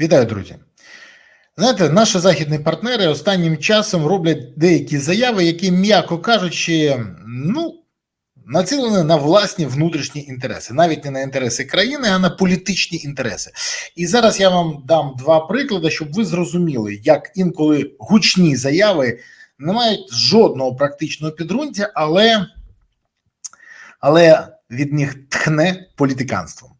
Вітаю, друзі. Знаєте, наші західні партнери останнім часом роблять деякі заяви, які, м'яко кажучи, ну, націлені на власні внутрішні інтереси, навіть не на інтереси країни, а на політичні інтереси. І зараз я вам дам два приклади, щоб ви зрозуміли, як інколи гучні заяви не мають жодного практичного підґрунтя, але, але від них тхне політиканством.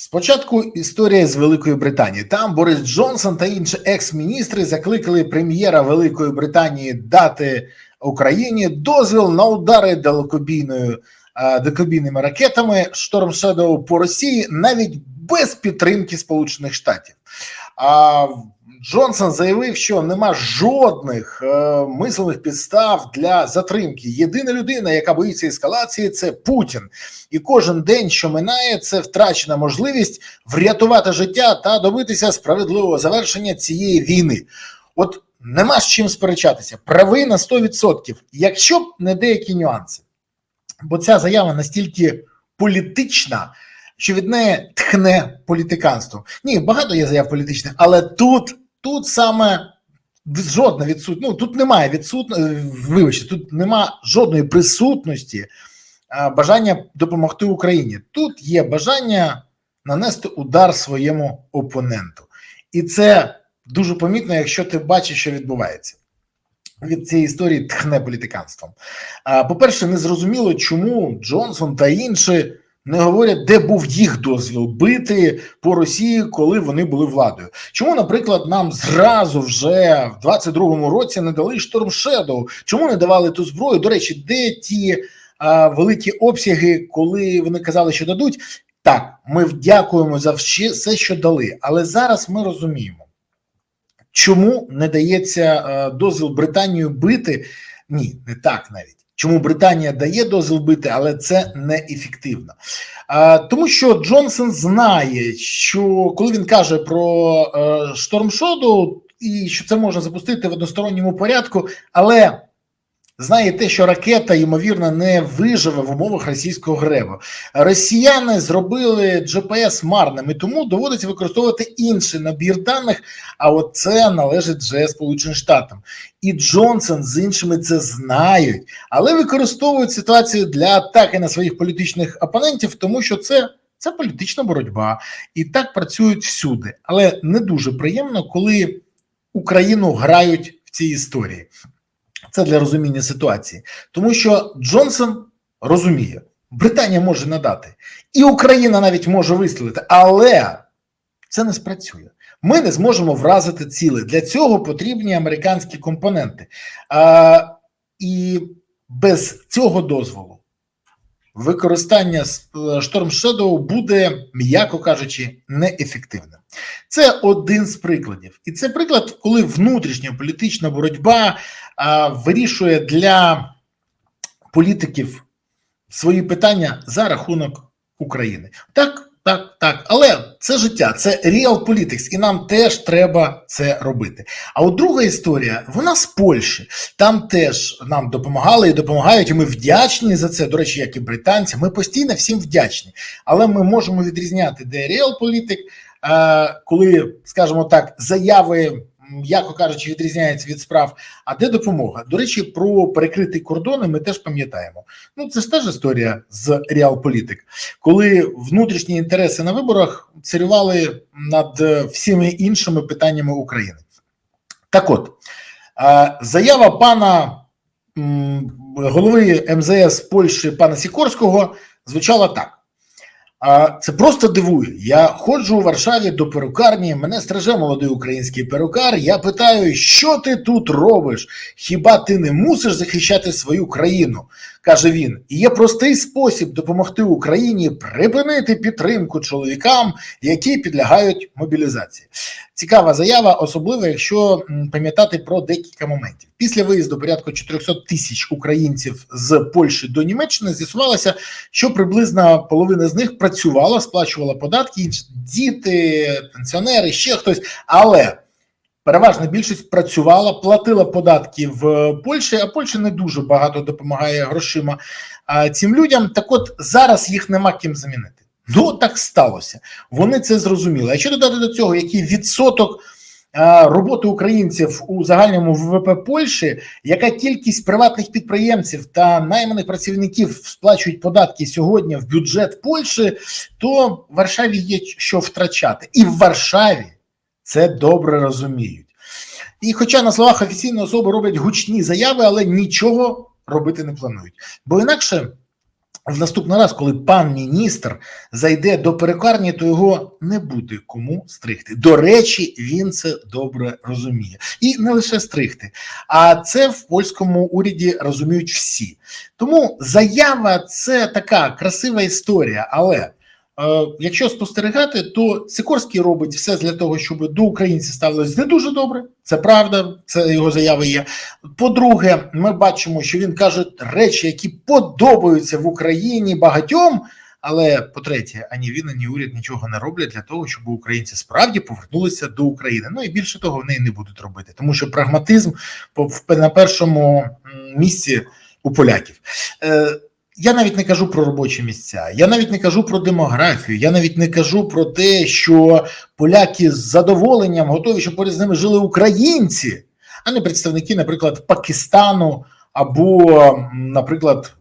Спочатку історія з Великої Британії. Там Борис Джонсон та інші екс-міністри закликали прем'єра Великої Британії дати Україні дозвіл на удари далекобійною е, далекобійними ракетами Шторм Shadow по Росії навіть без підтримки Сполучених Штатів. А Джонсон заявив, що нема жодних е, мислених підстав для затримки. Єдина людина, яка боїться ескалації, це Путін, і кожен день, що минає, це втрачена можливість врятувати життя та добитися справедливого завершення цієї війни. От нема з чим сперечатися. Правий на 100%, якщо б не деякі нюанси, бо ця заява настільки політична. Що від неї тхне політиканством. Ні, багато є заяв політичних, але тут тут саме жодна відсутність, ну тут немає відсутності, вибачте, тут немає жодної присутності а, бажання допомогти Україні. Тут є бажання нанести удар своєму опоненту, і це дуже помітно, якщо ти бачиш, що відбувається. Від цієї історії тхне політиканством. А, По-перше, не зрозуміло, чому Джонсон та інші не говорять, де був їх дозвіл бити по Росії, коли вони були владою. Чому, наприклад, нам зразу вже в 22-му році не дали шторм Shadow? Чому не давали ту зброю? До речі, де ті а, великі обсяги, коли вони казали, що дадуть? Так, ми дякуємо за все, що дали, але зараз ми розуміємо, чому не дається дозвіл Британію бити? Ні, не так навіть. Чому Британія дає дозвіл бити, але це неефективно. Тому що Джонсон знає, що коли він каже про е, штормшоду і що це можна запустити в односторонньому порядку, але знає те, що ракета ймовірно не виживе в умовах російського гребу. Росіяни зробили GPS марним, і тому доводиться використовувати інший набір даних. А от це належить вже Сполученим Штатам. І Джонсон з іншими це знають, але використовують ситуацію для атаки на своїх політичних опонентів, тому що це. Це політична боротьба, і так працюють всюди, але не дуже приємно, коли Україну грають в цій історії. Це для розуміння ситуації, тому що Джонсон розуміє, Британія може надати, і Україна навіть може вистрілити, але це не спрацює. Ми не зможемо вразити ціле. Для цього потрібні американські компоненти. А, І без цього дозволу використання Storm Shadow буде, м'яко кажучи, неефективним. Це один з прикладів, і це приклад, коли внутрішня політична боротьба а, вирішує для політиків свої питання за рахунок України. Так. Так, так, але це життя, це real politics, і нам теж треба це робити. А от друга історія, вона з Польщі. Там теж нам допомагали і допомагають. і Ми вдячні за це. До речі, як і британці. Ми постійно всім вдячні, але ми можемо відрізняти, де real політик, коли, скажімо так, заяви. М'яко кажучи, відрізняється від справ. А де допомога? До речі, про перекриті кордони ми теж пам'ятаємо. Ну це ж теж історія з реалполітик, коли внутрішні інтереси на виборах царювали над всіма іншими питаннями України. Так от заява пана голови МЗС Польщі пана Сікорського звучала так. Це просто дивує. Я ходжу у Варшаві до перукарні. Мене страже молодий український перукар. Я питаю, що ти тут робиш? Хіба ти не мусиш захищати свою країну? Каже він. І є простий спосіб допомогти Україні припинити підтримку чоловікам, які підлягають мобілізації. Цікава заява, особливо якщо пам'ятати про декілька моментів. Після виїзду порядку 400 тисяч українців з Польщі до Німеччини з'ясувалося, що приблизно половина з них працювала, сплачувала податки, діти, пенсіонери, ще хтось, але. Переважна більшість працювала, платила податки в Польщі, а Польща не дуже багато допомагає грошима цим людям. Так, от зараз їх нема ким замінити. Ну так сталося. Вони це зрозуміли. А що додати до цього, який відсоток роботи українців у загальному ВВП Польщі, яка кількість приватних підприємців та найманих працівників сплачують податки сьогодні в бюджет Польщі, то в Варшаві є що втрачати, і в Варшаві це добре розуміють. І, хоча на словах офіційної особи роблять гучні заяви, але нічого робити не планують, бо інакше в наступний раз, коли пан міністр зайде до перекарні, то його не буде кому стригти. До речі, він це добре розуміє, і не лише стригти, а це в польському уряді розуміють всі. Тому заява це така красива історія, але якщо спостерігати, то Сикорський робить все для того, щоб до українців ставилось не дуже добре. Це правда, це його заяви є. По-друге, ми бачимо, що він каже речі, які подобаються в Україні багатьом. Але по-третє, ані він, ані уряд нічого не роблять для того, щоб українці справді повернулися до України. Ну і більше того, вони не будуть робити, тому що прагматизм на першому місці у поляків. Я навіть не кажу про робочі місця, я навіть не кажу про демографію, я навіть не кажу про те, що поляки з задоволенням готові, щоб поряд з ними жили українці, а не представники, наприклад, Пакистану або, наприклад,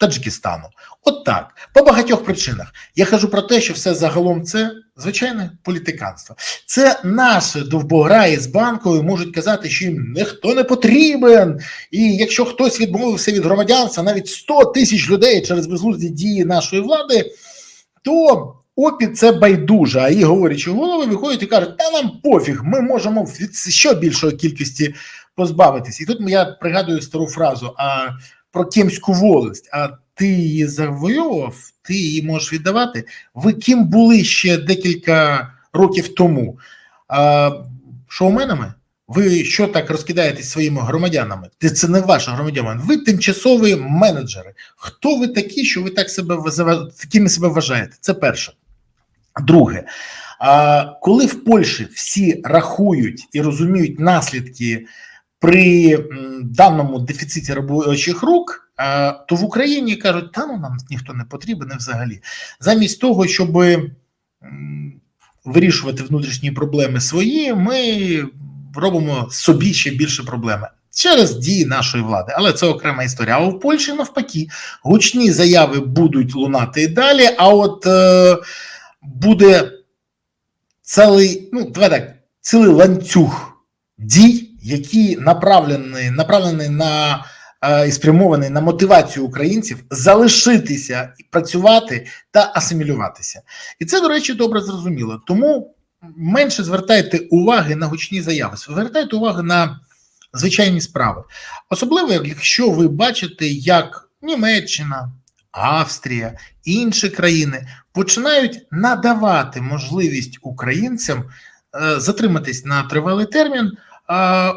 Таджикистану. От так, по багатьох причинах. Я кажу про те, що все загалом це звичайне політиканство. Це наші довбограї з банкою можуть казати, що їм ніхто не потрібен. І якщо хтось відмовився від громадянства, навіть 100 тисяч людей через безглузді дії нашої влади, то опі це байдуже. А її говорячи голови виходять і кажуть, та нам пофіг, ми можемо від ще більшої кількості позбавитись. І тут я пригадую стару фразу. а про кимську волость, а ти її завойовував, ти її можеш віддавати. Ви ким були ще декілька років тому? А, Шоуменами? Ви що так розкидаєтесь своїми громадянами? Це не ваші громадяни. Ви тимчасові менеджери. Хто ви такі, що ви так себе такими себе вважаєте? Це перше. Друге, коли в Польщі всі рахують і розуміють наслідки при даному дефіциті робочих рук, то в Україні кажуть, та ну нам ніхто не потрібен взагалі. Замість того, щоб вирішувати внутрішні проблеми свої, ми робимо собі ще більше проблеми. Через дії нашої влади, але це окрема історія. А в Польщі навпаки гучні заяви будуть лунати і далі. А от е, буде цілий, ну давай так, цілий ланцюг дій який направлений направлений на е, і спрямований на мотивацію українців залишитися і працювати та асимілюватися, і це до речі добре зрозуміло. Тому менше звертайте уваги на гучні заяви, звертайте увагу на звичайні справи, особливо якщо ви бачите, як Німеччина. Австрія інші країни починають надавати можливість українцям е, затриматись на тривалий термін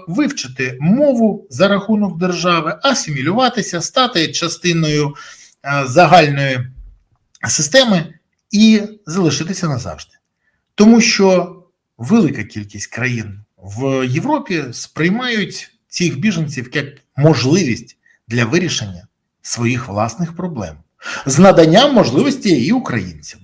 вивчити мову за рахунок держави, асимілюватися, стати частиною загальної системи і залишитися назавжди. Тому що велика кількість країн в Європі сприймають цих біженців як можливість для вирішення своїх власних проблем з наданням можливості і українцям.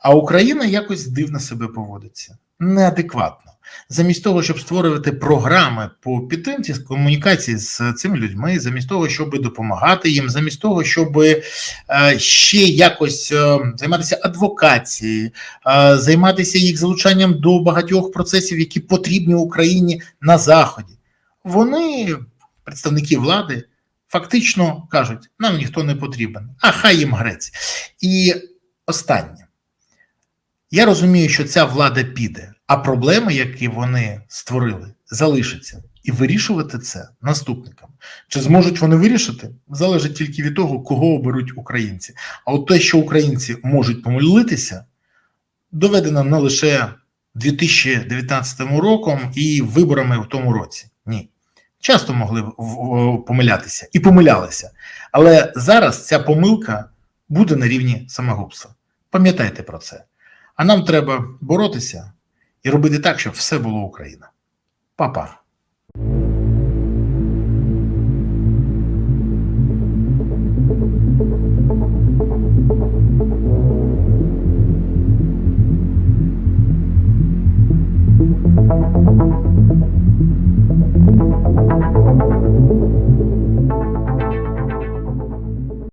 А Україна якось дивно себе поводиться неадекватно замість того, щоб створювати програми по підтримці комунікації з цими людьми, замість того, щоб допомагати їм, замість того, щоб е, ще якось е, займатися адвокацією, е, займатися їх залучанням до багатьох процесів, які потрібні Україні на заході, вони, представники влади, фактично кажуть: нам ніхто не потрібен, а хай їм грець. І останнє. Я розумію, що ця влада піде, а проблеми, які вони створили, залишаться. І вирішувати це наступникам. Чи зможуть вони вирішити, залежить тільки від того, кого оберуть українці. А от те, що українці можуть помилитися, доведено не лише 2019 роком і виборами в тому році. Ні. Часто могли помилятися і помилялися. Але зараз ця помилка буде на рівні самогубства. Пам'ятайте про це. А нам треба боротися і робити так, щоб все було Україна. Па-па.